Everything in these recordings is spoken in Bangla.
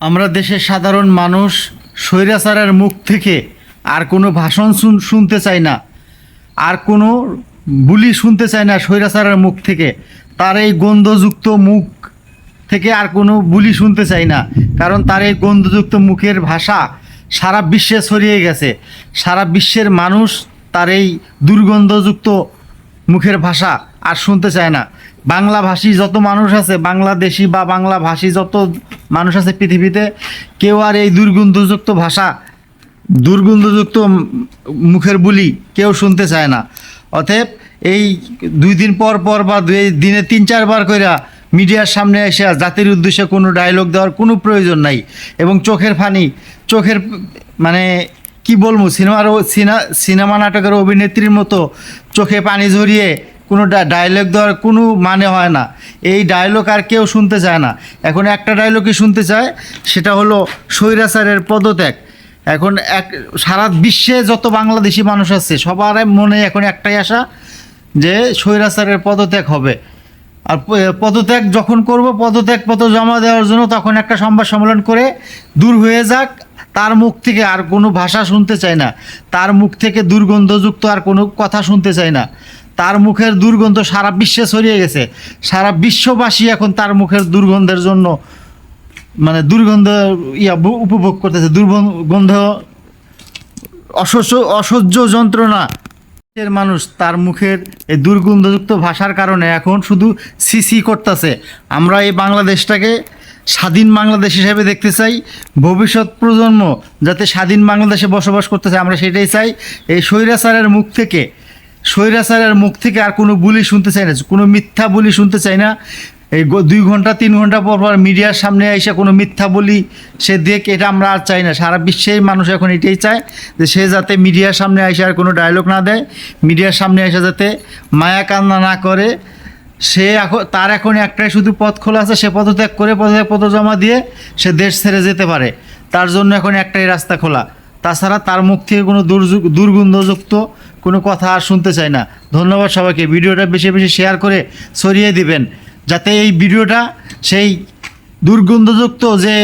আমরা দেশের সাধারণ মানুষ, স্বৈরাচারের মুখ থেকে আর কোনো ভাষণ শুন- শুনতে চাই না। আর কোনো বুলি শুনতে চাই না স্বৈরাচারের মুখ থেকে। তার এই গন্ধযুক্ত মুখ থেকে আর কোনো বুলি শুনতে চাই না। কারণ তার এই গন্ধযুক্ত মুখের ভাষা সারা বিশ্বে ছড়িয়ে গেছে। সারা বিশ্বের মানুষ তার এই দুর্গন্ধযুক্ত মুখের ভাষা আর শুনতে চায় না। বাংলা ভাষী যত মানুষ আছে, বাংলাদেশি বা বাংলা ভাষী যত মানুষ আছে পৃথিবীতে, কেউ আর এই দুর্গন্ধযুক্ত ভাষা, দুর্গন্ধযুক্ত মুখের বুলি কেউ শুনতে চায় না। অতএব এই দুই দিন পর পর বা দুই দিনে তিন চারবার কইরা মিডিয়ার সামনে এসে জাতির উদ্দেশ্যে কোনো ডায়লগ দেওয়ার কোনো প্রয়োজন নাই এবং চোখের ফানি, চোখের মানে কি বলব সিনেমার সিনেমা নাটকের অভিনেত্রীর মতো চোখে পানি ঝরিয়ে কোনো ডায়লগ দেওয়ার কোনো মানে হয় না। এই ডায়লগ আর কেউ শুনতে চায় না। এখন একটা ডায়লগই শুনতে চায়, সেটা হলো স্বৈরাচারের পদত্যাগ। এখন এক সারা বিশ্বে যত বাংলাদেশি মানুষ আছে, সবার মনে এখন একটাই আশা যে স্বৈরাচারের পদত্যাগ হবে। আর পদত্যাগ যখন করব পদত্যাগ পত্র জমা দেওয়ার জন্য তখন একটা সংবাদ সম্মেলন করে দূর হয়ে যাক। তার মুখ থেকে আর কোনো ভাষা শুনতে চাই না। তার মুখ থেকে দুর্গন্ধযুক্ত আর কোনো কথা শুনতে চাই না। তার মুখের দুর্গন্ধ সারা বিশ্বে ছড়িয়ে গেছে। সারা বিশ্ববাসী এখন তার মুখের দুর্গন্ধের জন্য মানে দুর্গন্ধ ইয়া উপভোগ করতেছে। দুর্গন্ধ অসহ্য অসহ্য যন্ত্রণা দেশের মানুষ তার মুখের এই দুর্গন্ধযুক্ত ভাষার কারণে এখন শুধু সিসি করতেছে। আমরা এই বাংলাদেশটাকে স্বাধীন বাংলাদেশ হিসেবে দেখতে চাই। ভবিষ্যৎ প্রজন্ম যাতে স্বাধীন বাংলাদেশে বসবাস করতে আমরা সেটাই চাই। এই স্বৈরাচারের মুখ থেকে স্বৈরাচারের মুখ থেকে আর কোনো বুলি শুনতে চাই না, কোনো মিথ্যা বুলি শুনতে চাই না। এই দুই ঘণ্টা, তিন ঘণ্টা পর পর মিডিয়ার সামনে এসে কোনো মিথ্যা বলি সে দেখ, এটা আমরা আর চাই না। সারা বিশ্বের মানুষ এখন এটাই চায় যে সে যাতে মিডিয়ার সামনে এসে আর কোনো ডায়লগ না দেয়, মিডিয়ার সামনে এসে যাতে মায়া কান্না না করে। সে এখন তার এখন একটাই শুধু পথ খোলা আছে, সে পদত্যাগ করে পদত্যাগ পত্র জমা দিয়ে সে দেশ ছেড়ে যেতে পারে। তার জন্য এখন একটাই রাস্তা খোলা। তাছাড়া তার মুখ থেকে কোনো দুর্যু- দুর্গন্ধযুক্ত কোনো কথা আর শুনতে চাই না। ধন্যবাদ সবাইকে। ভিডিওটা বেশি বেশি শেয়ার করে ছড়িয়ে দিবেন, যাতে এই ভিডিওটা সেই দুর্গন্ধযুক্ত যে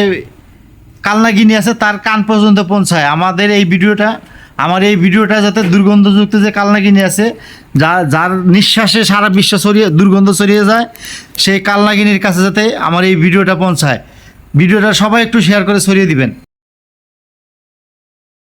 কালনাগিনি আছে তার কান পর্যন্ত পৌঁছায়। আমাদের এই ভিডিওটা, আমার এই ভিডিওটা যাতে দুর্গন্ধযুক্ত যে কালনাগিনি আছে, যা যার নিঃশ্বাসে সারা বিশ্ব ছড়িয়ে দুর্গন্ধ ছড়িয়ে যায়, সেই কালনাগিনির কাছে যাতে আমার এই ভিডিওটা পৌঁছায়। ভিডিওটা সবাই একটু শেয়ার করে ছড়িয়ে দিবেন।